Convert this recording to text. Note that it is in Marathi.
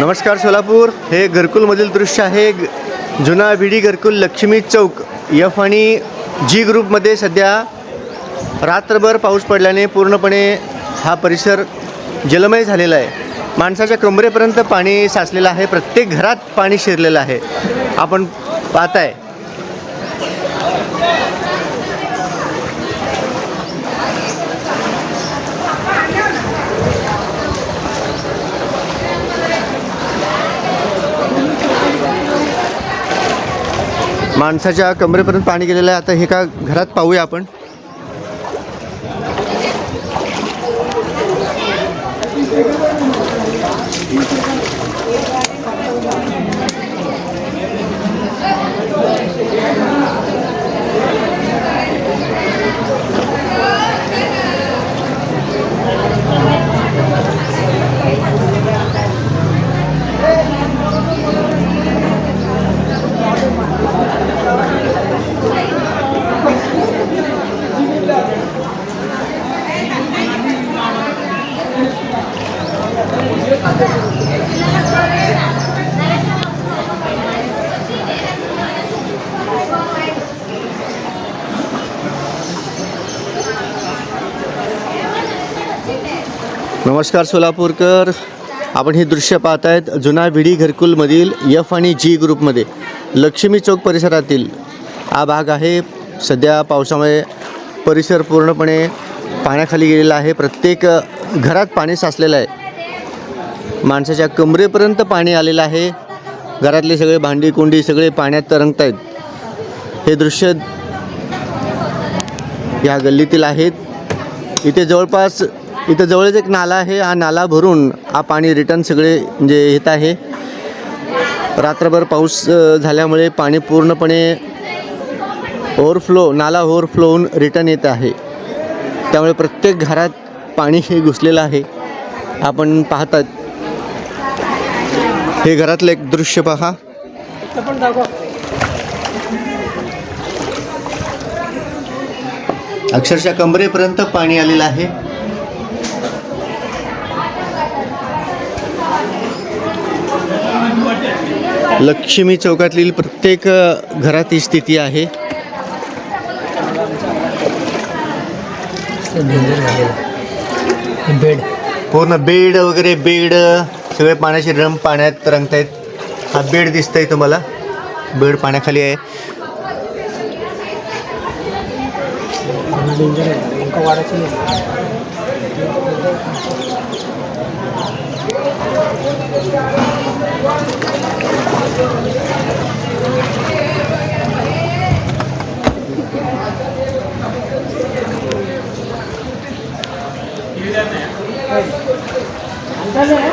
नमस्कार सोलापूर. हे घरकुलमधील दृश्य आहे. ग- जुना विडी घरकुल लक्ष्मी चौक. यफ आणि जी ग्रुपमध्ये सध्या रात्रभर पाऊस पडल्याने पूर्णपणे हा परिसर जलमय झालेला आहे. माणसाच्या कमरेपर्यंत पाणी साचलेलं आहे. प्रत्येक घरात पाणी शिरलेलं आहे. आपण पाहताय. माणसाच्या कमरेपर्यंत पाणी गेलेलं आहे. आता हे का घरात पाहूया आपण. नमस्कार सोलापूरकर. आपण हे दृश्य पाहतायत जुना विडी घरकुलमधील यफ आणि जी ग्रुपमध्ये. लक्ष्मी चौक परिसरातील हा भाग आहे. सध्या पावसामुळे परिसर पूर्णपणे पाण्याखाली गेलेला आहे. प्रत्येक घरात पाणी साचलेलं आहे. माणसाच्या कमरेपर्यंत पाणी आलेलं आहे. घरातले सगळे भांडी कुंडी सगळे पाण्यात तरंगत आहेत हे दृश्य या गल्लीतील आहेत. इथे जवळपास इथं जवळच एक नाला आहे. हा नाला भरून हा पाणी रिटर्न सगळे म्हणजे येत आहे. रात्रभर पाऊस झाल्यामुळे पाणी पूर्णपणे ओव्हरफ्लो नाला ओव्हरफ्लो होऊन रिटर्न येत आहे. त्यामुळे प्रत्येक घरात पाणी हे घुसलेलं आहे. आपण पाहतात. हे घरातलं एक दृश्य पहा. अक्षरशः कमरेपर्यंत पाणी आलेलं आहे. लक्ष्मी चौकातील प्रत्येक घरात ही स्थिती आहे. बेड. पूर्ण बेड वगैरे बेड सगळे पाण्याचे ड्रम पाण्यात रंगतायत हा बेड दिसतंय तुम्हाला. बेड पाण्याखाली आहे. वाढायचं అంతేనా?